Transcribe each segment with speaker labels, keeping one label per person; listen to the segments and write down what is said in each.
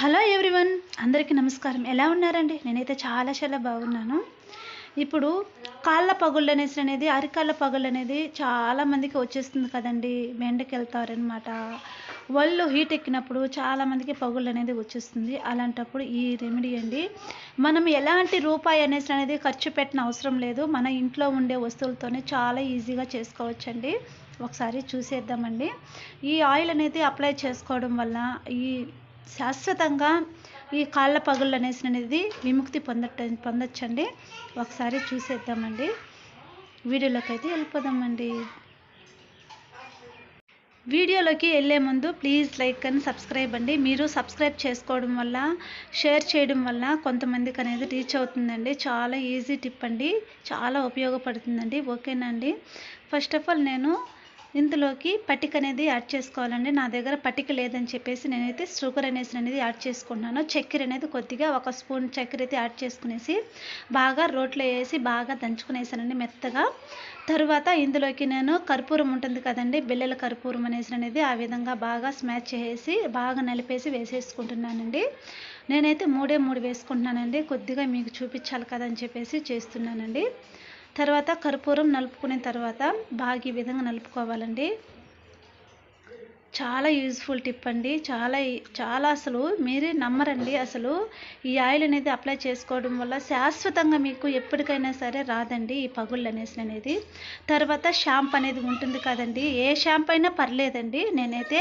Speaker 1: Hello everyone అందరికీ నమస్కారం. ఎలా ఉన్నారండి? నేనైతే చాలా చాలా బాగున్నాను. ఇప్పుడు కాళ్ళ పగుళ్ళు అనేసి అనేది అరికాళ్ళ పగుళ్ళు అనేది చాలామందికి వచ్చేస్తుంది కదండి. మెండకి వెళ్తారనమాట ఒళ్ళు హీట్ ఎక్కినప్పుడు చాలామందికి పగుళ్ళు అనేది వచ్చేస్తుంది. అలాంటప్పుడు ఈ రెమెడీ అండి. మనం ఎలాంటి రూపాయి అనేసి అనేది ఖర్చు పెట్టిన అవసరం లేదు. మన ఇంట్లో ఉండే వస్తువులతోనే చాలా ఈజీగా చేసుకోవచ్చండి. ఒకసారి చూసేద్దామండి. ఈ ఆయిల్ అనేది అప్లై చేసుకోవడం వల్ల ఈ శాశ్వతంగా ఈ కాళ్ళ పగుళ్ళు అనేసి అనేది విముక్తి పొందట పొందొచ్చండి. ఒకసారి చూసేద్దామండి. వీడియోలోకి అయితే వెళ్ళిపోదామండి. వీడియోలోకి వెళ్ళే ముందు ప్లీజ్ లైక్ అండ్ సబ్స్క్రైబ్ అండి. మీరు సబ్స్క్రైబ్ చేసుకోవడం వల్ల షేర్ చేయడం వల్ల కొంతమందికి అనేది రీచ్ అవుతుందండి. చాలా ఈజీ టిప్ అండి. చాలా ఉపయోగపడుతుందండి. ఓకేనా అండి? ఫస్ట్ ఆఫ్ ఆల్ నేను ఇందులోకి పటిక అనేది యాడ్ చేసుకోవాలండి. నా దగ్గర పటిక లేదని చెప్పేసి నేనైతే షుగర్ అనేసి అనేది యాడ్ చేసుకుంటున్నాను. చక్కెర అనేది కొద్దిగా ఒక స్పూన్ చక్కెర అయితే యాడ్ చేసుకునేసి బాగా రోట్లో వేసి బాగా దంచుకునేసానండి మెత్తగా. తరువాత ఇందులోకి నేను కర్పూరం ఉంటుంది కదండి బిల్లల కర్పూరం అనేసి అనేది ఆ విధంగా బాగా స్మాచ్ చేసి బాగా నలిపేసి వేసేసుకుంటున్నానండి. నేనైతే మూడే మూడు వేసుకుంటున్నానండి. కొద్దిగా మీకు చూపించాలి కదా అని చెప్పేసి చేస్తున్నానండి. తర్వాత కర్పూరం నలుపుకునే తర్వాత బాగా ఈ విధంగా నలుపుకోవాలండి. చాలా యూజ్ఫుల్ టిప్ అండి. చాలా చాలా అసలు మీరే నమ్మరండి. అసలు ఈ ఆయిల్ అనేది అప్లై చేసుకోవడం వల్ల శాశ్వతంగా మీకు ఎప్పటికైనా సరే రాదండి ఈ పగుళ్ళు అనేసి అనేది. తర్వాత షాంప్ అనేది ఉంటుంది కదండి. ఏ షాంప్ అయినా పర్లేదండి. నేనైతే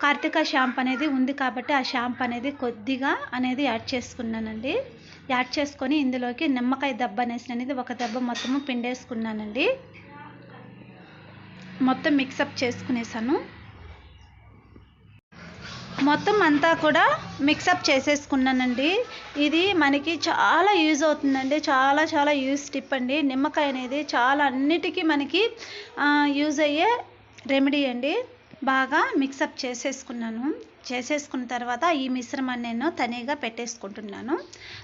Speaker 1: కార్తీక షాంప్ అనేది ఉంది కాబట్టి ఆ షాంప్ అనేది కొద్దిగా అనేది యాడ్ చేసుకున్నానండి. యాడ్ చేసుకొని ఇందులోకి నిమ్మకాయ దెబ్బ అనేసి అనేది ఒక దెబ్బ మొత్తము పిండేసుకున్నానండి. మొత్తం మిక్సప్ చేసుకునేసాను. మొత్తం అంతా కూడా మిక్సప్ చేసేసుకున్నానండి. ఇది మనకి చాలా యూజ్ అవుతుందండి. చాలా చాలా యూజ్ టిప్ అండి. నిమ్మకాయ అనేది చాలా అన్నిటికీ మనకి యూజ్ అయ్యే రెమెడీ అండి. బాగా మిక్సప్ చేసేసుకున్నాను. చేసేసుకున్న తర్వాత ఈ మిశ్రమాన్ని నేను తనీగా పెట్టేసుకుంటున్నాను.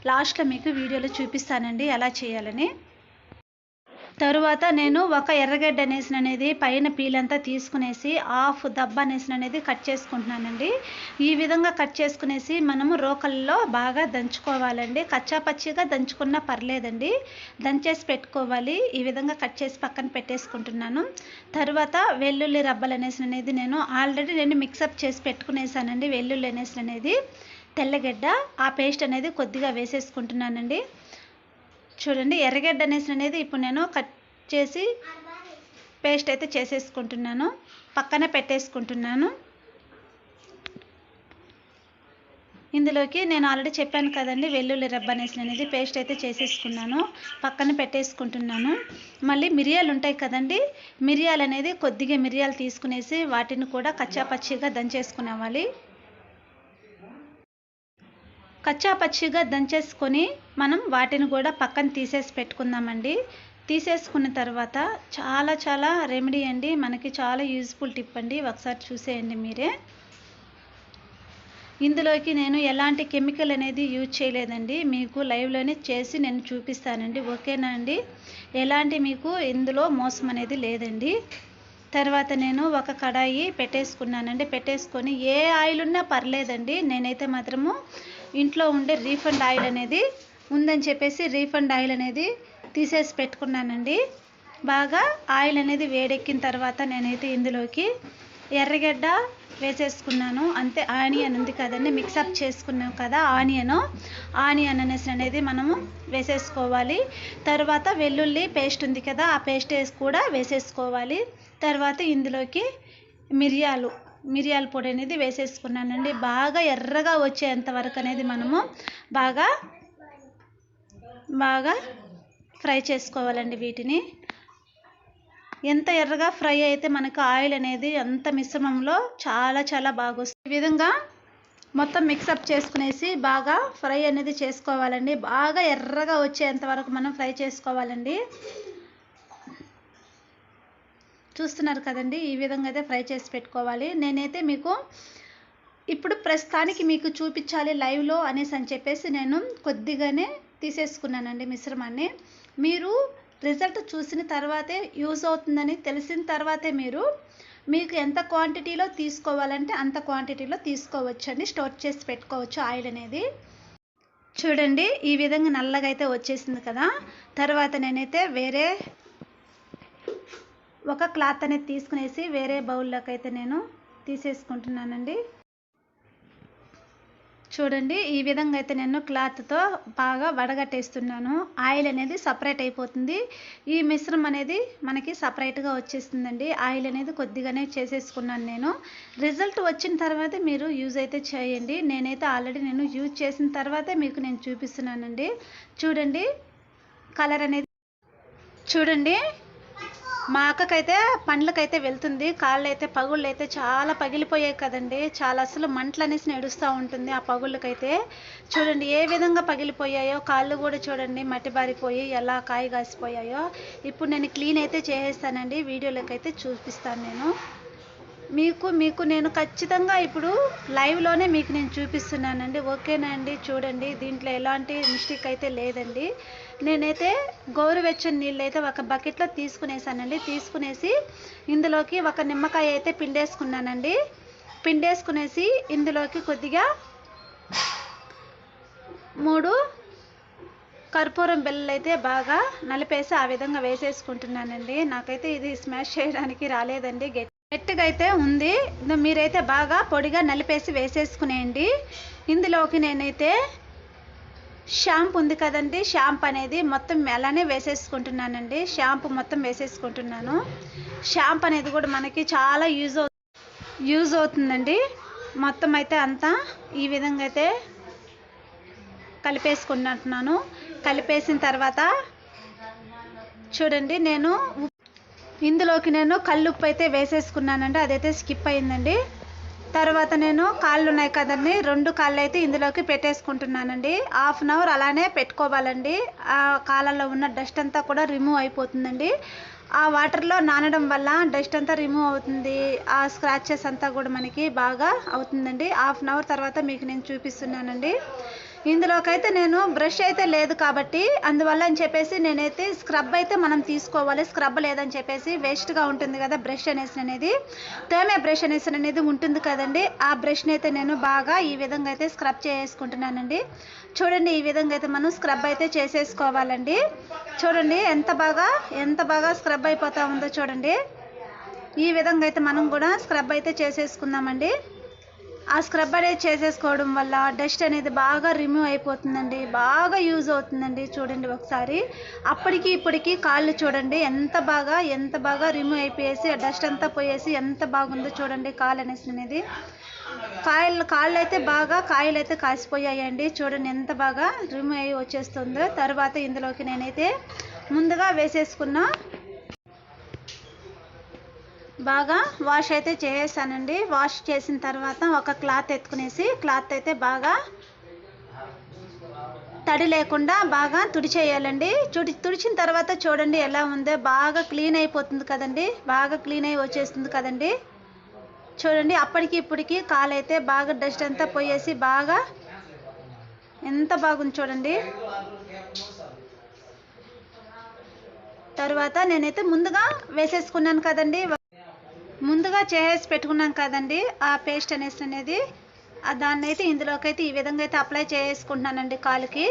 Speaker 1: లాస్ట్లో మీకు వీడియోలో చూపిస్తానండి ఎలా చేయాలని. తరువాత నేను ఒక ఎర్రగడ్డ అనేసిన అనేది పైన పీలంతా తీసుకునేసి హాఫ్ దబ్బ అనేసిన అనేది కట్ చేసుకుంటున్నానండి. ఈ విధంగా కట్ చేసుకునేసి మనము రోకల్లో బాగా దంచుకోవాలండి. కచ్చా పచ్చిగా దంచుకున్నా పర్లేదండి. దంచేసి పెట్టుకోవాలి. ఈ విధంగా కట్ చేసి పక్కన పెట్టేసుకుంటున్నాను. తర్వాత వెల్లుల్లి రబ్బలు అనేసి అనేది నేను ఆల్రెడీ నేను మిక్సప్ చేసి పెట్టుకునేసానండి. వెల్లుల్లి అనేసి అనేది తెల్లగడ్డ ఆ పేస్ట్ అనేది కొద్దిగా వేసేసుకుంటున్నానండి. చూడండి ఎర్రగడ్డ అనేసి అనేది ఇప్పుడు నేను కట్ చేసి పేస్ట్ అయితే చేసేసుకుంటున్నాను. పక్కన పెట్టేసుకుంటున్నాను. ఇందులోకి నేను ఆల్రెడీ చెప్పాను కదండి వెల్లుల్లి రబ్బ అనేసి అనేది పేస్ట్ అయితే చేసేసుకున్నాను. పక్కన పెట్టేసుకుంటున్నాను. మళ్ళీ మిరియాలు ఉంటాయి కదండి మిరియాలు అనేది కొద్దిగా మిరియాలు తీసుకునేసి వాటిని కూడా కచ్చా పచ్చిగా దంచేసుకునేవాలి. కచ్చా పచ్చిగా దంచేసుకొని మనం వాటిని కూడా పక్కన తీసేసి పెట్టుకుందామండి. తీసేసుకున్న తర్వాత చాలా చాలా రెమెడీ అండి. మనకి చాలా యూజ్ఫుల్ టిప్ అండి. ఒకసారి చూసేయండి మీరే. ఇందులోకి నేను ఎలాంటి కెమికల్ అనేది యూజ్ చేయలేదండి. మీకు లైవ్లోనే చేసి నేను చూపిస్తానండి. ఓకేనా అండి? ఎలాంటి మీకు ఇందులో మోసం అనేది లేదండి. తర్వాత నేను ఒక కడాయి పెట్టేసుకున్నానండి. పెట్టేసుకొని ఏ ఆయిల్ ఉన్నా పర్లేదండి. నేనైతే మాత్రము ఇంట్లో ఉండే రీఫండ్ ఆయిల్ అనేది ఉందని చెప్పేసి రీఫండ్ ఆయిల్ అనేది తీసేసి పెట్టుకున్నానండి. బాగా ఆయిల్ అనేది వేడెక్కిన తర్వాత నేనైతే ఇందులోకి ఎర్రగడ్డ వేసేసుకున్నాను. అంతే ఆనియన్ ఉంది కదండి మిక్సప్ చేసుకున్నాం కదా ఆనియను. ఆనియన్ అనేసి అనేది మనము వేసేసుకోవాలి. తర్వాత వెల్లుల్లి పేస్ట్ ఉంది కదా ఆ పేస్ట్ వేసి కూడా వేసేసుకోవాలి. తర్వాత ఇందులోకి మిరియాలు మిరియాల పొడి అనేది వేసేసుకున్నానండి. బాగా ఎర్రగా వచ్చేంత వరకు అనేది మనము బాగా బాగా ఫ్రై చేసుకోవాలండి వీటిని. ఎంత ఎర్రగా ఫ్రై అయితే మనకు ఆయిల్ అనేది అంత మిశ్రమంలో చాలా చాలా బాగా వస్తుంది ఈ విధంగా మొత్తం మిక్సప్ చేసుకునేసి బాగా ఫ్రై అనేది చేసుకోవాలండి. బాగా ఎర్రగా వచ్చేంత వరకు మనం ఫ్రై చేసుకోవాలండి. చూస్తున్నారు కదండి ఈ విధంగా అయితే ఫ్రై చేసి పెట్టుకోవాలి. నేనైతే మీకు ఇప్పుడు ప్రస్తుతానికి మీకు చూపించాలి లైవ్లో అనేసి అని చెప్పేసి నేను కొద్దిగానే తీసేసుకున్నానండి మిశ్రమాన్ని. మీరు రిజల్ట్ చూసిన తర్వాతే యూజ్ అవుతుందని తెలిసిన తర్వాతే మీరు మీకు ఎంత క్వాంటిటీలో తీసుకోవాలంటే అంత క్వాంటిటీలో తీసుకోవచ్చండి. స్టోర్ చేసి పెట్టుకోవచ్చు ఆయిల్ అనేది. చూడండి ఈ విధంగా నల్లగా అయితే వచ్చేసింది కదా. తర్వాత నేనైతే వేరే ఒక క్లాత్ అనేది తీసుకునేసి వేరే బౌల్లోకి అయితే నేను తీసేసుకుంటున్నానండి. చూడండి ఈ విధంగా అయితే నేను క్లాత్తో బాగా వడగట్టేస్తున్నాను. ఆయిల్ అనేది సపరేట్ అయిపోతుంది. ఈ మిశ్రమం అనేది మనకి సపరేట్గా వచ్చేస్తుందండి. ఆయిల్ అనేది కొద్దిగానే చేసేసుకున్నాను నేను. రిజల్ట్ వచ్చిన తర్వాత మీరు యూజ్ అయితే చేయండి. నేనైతే ఆల్రెడీ నేను యూజ్ చేసిన తర్వాతే మీకు నేను చూపిస్తున్నానండి. చూడండి కలర్ అనేది చూడండి. మా అక్కకైతే పండ్లకైతే వెళ్తుంది. కాళ్ళు అయితే పగుళ్ళు అయితే చాలా పగిలిపోయాయి కదండి. చాలా అసలు మంటలు అనేసి నడుస్తూ ఉంటుంది ఆ పగుళ్ళకైతే. చూడండి ఏ విధంగా పగిలిపోయాయో కాళ్ళు కూడా చూడండి మట్టి బారిపోయి ఎలా కాయ కాసిపోయాయో ఇప్పుడు నేను క్లీన్ అయితే చేసేస్తానండి. వీడియోలోకి అయితే చూపిస్తాను నేను. మీకు మీకు నేను ఖచ్చితంగా ఇప్పుడు లైవ్లోనే మీకు నేను చూపిస్తున్నానండి. ఓకేనా అండి? చూడండి. దీంట్లో ఎలాంటి మిస్టేక్ అయితే లేదండి. నేనైతే గోరువెచ్చని నీళ్ళు అయితే ఒక బకెట్లో తీసుకునేసానండి. తీసుకునేసి ఇందులోకి ఒక నిమ్మకాయ అయితే పిండేసుకున్నానండి. పిండేసుకునేసి ఇందులోకి కొద్దిగా మూడు కర్పూరం బిళ్ళలు అయితే బాగా నలిపేసి ఆ విధంగా వేసేసుకుంటున్నానండి. నాకైతే ఇది స్మాష్ చేయడానికి రాలేదండి. మెత్తగా అయితే ఉంది మీరైతే బాగా పొడిగా నలిపేసి వేసేసుకునేయండి. ఇందులోకి నేనైతే షాంపు ఉంది కదండి. షాంపు అనేది మొత్తం అలానే వేసేసుకుంటున్నానండి. షాంపూ మొత్తం వేసేసుకుంటున్నాను. షాంపు అనేది కూడా మనకి చాలా యూజ్ అవు యూజ్ అవుతుందండి. మొత్తం అయితే అంతా ఈ విధంగా అయితే కలిపేసుకుంటున్నాను కలిపేసిన తర్వాత చూడండి నేను ఇందులోకి నేను కల్లుప్పు అయితే వేసేసుకున్నానండి అదైతే స్కిప్ అయిందండి తర్వాత నేను కాళ్ళు ఉన్నాయి కదండి రెండు కాళ్ళు అయితే ఇందులోకి పెట్టేసుకుంటున్నానండి. హాఫ్ అన్ అవర్ అలానే పెట్టుకోవాలండి. ఆ కాళ్ళల్లో ఉన్న డస్ట్ అంతా కూడా రిమూవ్ అయిపోతుందండి. ఆ వాటర్లో నానడం వల్ల డస్ట్ అంతా రిమూవ్ అవుతుంది. ఆ స్క్రాచెస్ అంతా కూడా మనకి బాగా అవుతుందండి. హాఫ్ అన్ అవర్ తర్వాత మీకు నేను చూపిస్తున్నానండి. ఇందులోకైతే నేను బ్రష్ అయితే లేదు కాబట్టి అందువల్ల అని చెప్పేసి నేనైతే స్క్రబ్ అయితే మనం తీసుకోవాలి. స్క్రబ్ లేదని చెప్పేసి వేస్ట్గా ఉంటుంది కదా బ్రష్ అనేసి అనేది. తేమే బ్రష్ అనేసి అనేది ఉంటుంది కదండి. ఆ బ్రష్ని అయితే నేను బాగా ఈ విధంగా అయితే స్క్రబ్ చేసుకుంటున్నానండి. చూడండి ఈ విధంగా అయితే మనం స్క్రబ్ అయితే చేసేసుకోవాలండి. చూడండి ఎంత బాగా ఎంత బాగా స్క్రబ్ అయిపోతా ఉందో చూడండి. ఈ విధంగా అయితే మనం కూడా స్క్రబ్ అయితే చేసేసుకుందామండి. ఆ స్క్రబ్ అనేది చేసేసుకోవడం వల్ల డస్ట్ అనేది బాగా రిమూవ్ అయిపోతుందండి. బాగా యూజ్ అవుతుందండి చూడండి ఒకసారి. అప్పటికి ఇప్పటికి కాళ్ళు చూడండి ఎంత బాగా ఎంత బాగా రిమూవ్ అయిపోయేసి ఆ డస్ట్ అంతా పోయేసి ఎంత బాగుందో చూడండి కాళ్ళు అనేసి అనేది. కాయలు కాళ్ళు అయితే బాగా కాయలు అయితే కాసిపోయాయండి. చూడండి ఎంత బాగా రిమూవ్ అయ్యి వచ్చేస్తుందో. తర్వాత ఇందులోకి నేనైతే ముందుగా వేసేసుకున్న బాగా వాష్ అయితే చేసేసానండి. వాష్ చేసిన తర్వాత ఒక క్లాత్ ఎత్తుకునేసి క్లాత్ అయితే బాగా తడి లేకుండా బాగా తుడిచేయాలండి. తుడి తుడిచిన తర్వాత చూడండి ఎలా ఉందో. బాగా క్లీన్ అయిపోతుంది కదండి. బాగా క్లీన్ అయి వచ్చేస్తుంది కదండి. చూడండి అప్పటికి ఇప్పటికి కాలు అయితే బాగా డస్ట్ అంతా పోయేసి బాగా ఎంత బాగుంది చూడండి. తర్వాత నేనైతే ముందుగా వేసేసుకున్నాను కదండి. ముందుగా చేసేసి పెట్టుకున్నాం కదండి. ఆ పేస్ట్ అనేసి అనేది దాన్ని అయితే ఇందులోకి అయితే ఈ విధంగా అయితే అప్లై చేసుకుంటున్నానండి కాలుకి.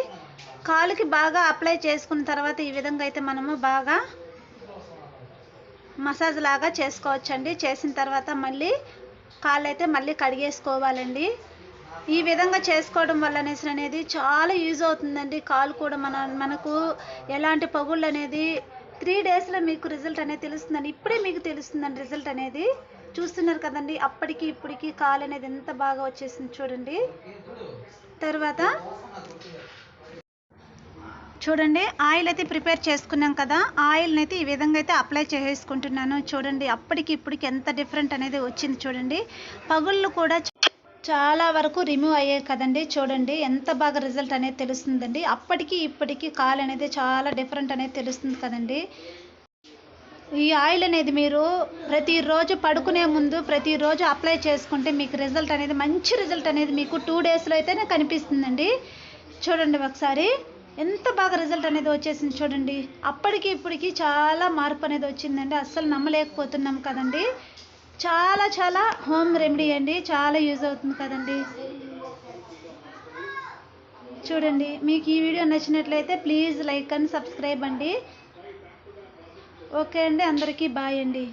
Speaker 1: కాలుకి బాగా అప్లై చేసుకున్న తర్వాత ఈ విధంగా అయితే మనము బాగా మసాజ్ లాగా చేసుకోవచ్చండి. చేసిన తర్వాత మళ్ళీ కాళ్ళు అయితే మళ్ళీ కడిగేసుకోవాలండి. ఈ విధంగా చేసుకోవడం వల్ల అనేసి అనేది చాలా యూజ్ అవుతుందండి. కాలు కూడా మన మనకు ఎలాంటి పగుళ్ళు అనేది త్రీ డేస్లో మీకు రిజల్ట్ అనేది తెలుస్తుందండి. ఇప్పుడే మీకు తెలుస్తుందండి రిజల్ట్ అనేది. చూస్తున్నారు కదండి అప్పటికి ఇప్పటికి కాలు అనేది ఎంత బాగా వచ్చేసింది చూడండి. తర్వాత చూడండి ఆయిల్ అయితే ప్రిపేర్ చేసుకున్నాం కదా ఆయిల్ని అయితే ఈ విధంగా అయితే అప్లై చేసుకుంటున్నాను చూడండి అప్పటికి ఇప్పటికి ఎంత డిఫరెంట్ అనేది వచ్చింది చూడండి. పగుళ్ళు కూడా చాలా వరకు రిమూవ్ అయ్యాయి కదండి. చూడండి ఎంత బాగా రిజల్ట్ అనేది తెలుస్తుందండి. అప్పటికి ఇప్పటికి కాలు అనేది చాలా డిఫరెంట్ అనేది తెలుస్తుంది కదండి. ఈ ఆయిల్ అనేది మీరు ప్రతిరోజు పడుకునే ముందు ప్రతిరోజు అప్లై చేసుకుంటే మీకు రిజల్ట్ అనేది మంచి రిజల్ట్ అనేది మీకు టూ డేస్లో అయితేనే కనిపిస్తుందండి. చూడండి ఒకసారి ఎంత బాగా రిజల్ట్ అనేది వచ్చేసింది చూడండి. అప్పటికి ఇప్పటికి చాలా మార్పు అనేది వచ్చిందండి. అస్సలు నమ్మలేకపోతున్నాం కదండి. చాలా చాలా హోమ్ రెమెడీ అండి. చాలా యూజ్ అవుతుంది కదండి. చూడండి మీకు ఈ వీడియో నచ్చినట్లయితే ప్లీజ్ లైక్ అండ్ సబ్స్క్రైబ్ అండి. ఓకే అండి అందరికీ బాయ్ అండి.